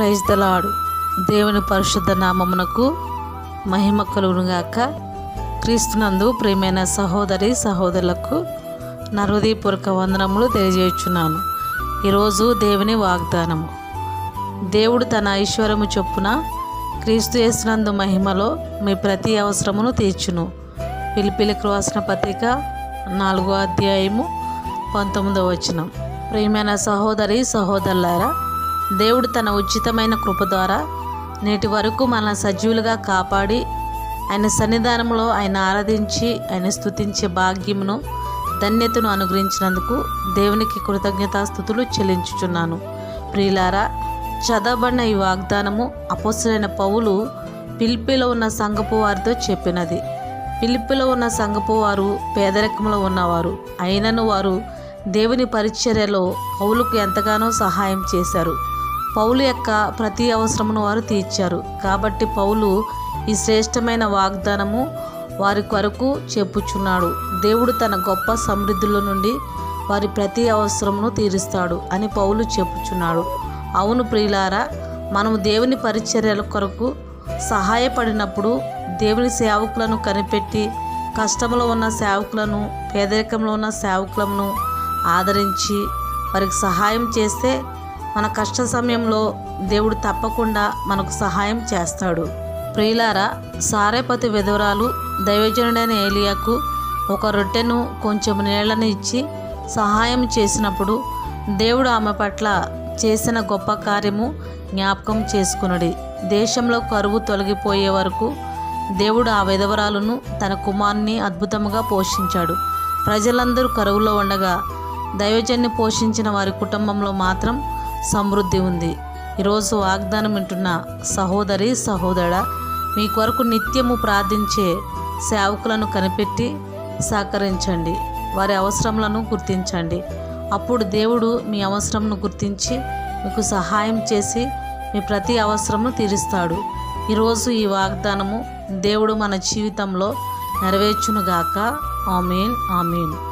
Praise దలాడు దేవుని పరిశుద్ధ నామమునకు మహిమ కలుగునుగాక క్రీస్తునందు ప్రియమైన సహోదరి సహోదరులకు నా హృదయపూర్వక వందనములు తెలియజేయుచున్నాను. ఈరోజు దేవుని వాగ్దానము. దేవుడు తన ఐశ్వర్యము చొప్పున క్రీస్తు చేసినందు మహిమలో మీ ప్రతి అవసరమును తీర్చును. పిలిపిలికి రాసిన పత్రిక నాలుగో అధ్యాయము పంతొమ్మిదో వచనం. ప్రియమైన సహోదరి సహోదరులారా దేవుడు తన ఉచితమైన కృప ద్వారా నేటి వరకు మన సజీవులుగా కాపాడి ఆయన సన్నిధానంలో ఆయన ఆరాధించి ఆయన స్థుతించే భాగ్యమును ధన్యతను అనుగ్రహించినందుకు దేవునికి కృతజ్ఞతాస్థుతులు చెల్లించుచున్నాను. ప్రియులారా చదవబడిన ఈ వాగ్దానము అపోసరైన పౌలు పిలిపిలో ఉన్న సంగపు వారితో చెప్పినది. పిలిపిలో ఉన్న సంగపు వారు పేదరికంలో ఉన్నవారు. అయినను వారు దేవుని పరిచర్యలో పౌలుకు ఎంతగానో సహాయం చేశారు. పౌలు యొక్క ప్రతి అవసరమును వారు తీర్చారు. కాబట్టి పౌలు ఈ శ్రేష్టమైన వాగ్దానము వారి కొరకు చెప్పుచున్నాడు. దేవుడు తన గొప్ప సమృద్ధుల నుండి వారి ప్రతి అవసరమును తీరుస్తాడు అని పౌలు చెప్పుచున్నాడు. అవును ప్రియులారా మనము దేవుని పరిచర్యల కొరకు సహాయపడినప్పుడు దేవుని సేవకులను కనిపెట్టి కష్టంలో ఉన్న సేవకులను పేదరికంలో ఉన్న సేవకులను ఆదరించి వారికి సహాయం చేస్తే మన కష్ట సమయంలో దేవుడు తప్పకుండా మనకు సహాయం చేస్తాడు. ప్రియులారా సారేపతి విధవరాలు దైవజనుడైన ఏలియాకు ఒక రొట్టెను కొంచెం నీళ్ళను ఇచ్చి సహాయం చేసినప్పుడు దేవుడు ఆమె పట్ల చేసిన గొప్ప కార్యము జ్ఞాపకం చేసుకునడి. దేశంలో కరువు తొలగిపోయే వరకు దేవుడు ఆ విధవరాలను తన కుమారుని అద్భుతంగా పోషించాడు. ప్రజలందరూ కరువులో ఉండగా దైవజన్ని పోషించిన వారి కుటుంబంలో మాత్రం సమృద్ధి ఉంది. ఈరోజు వాగ్దానం వింటున్న సహోదరి సహోదర మీ కొరకు నిత్యము ప్రార్థించే సేవకులను కనిపెట్టి సహకరించండి. వారి అవసరములను గుర్తించండి. అప్పుడు దేవుడు మీ అవసరంను గుర్తించి మీకు సహాయం చేసి మీ ప్రతి అవసరమును తీరుస్తాడు. ఈరోజు ఈ వాగ్దానము దేవుడు మన జీవితంలో నెరవేర్చునుగాక. Amen amen.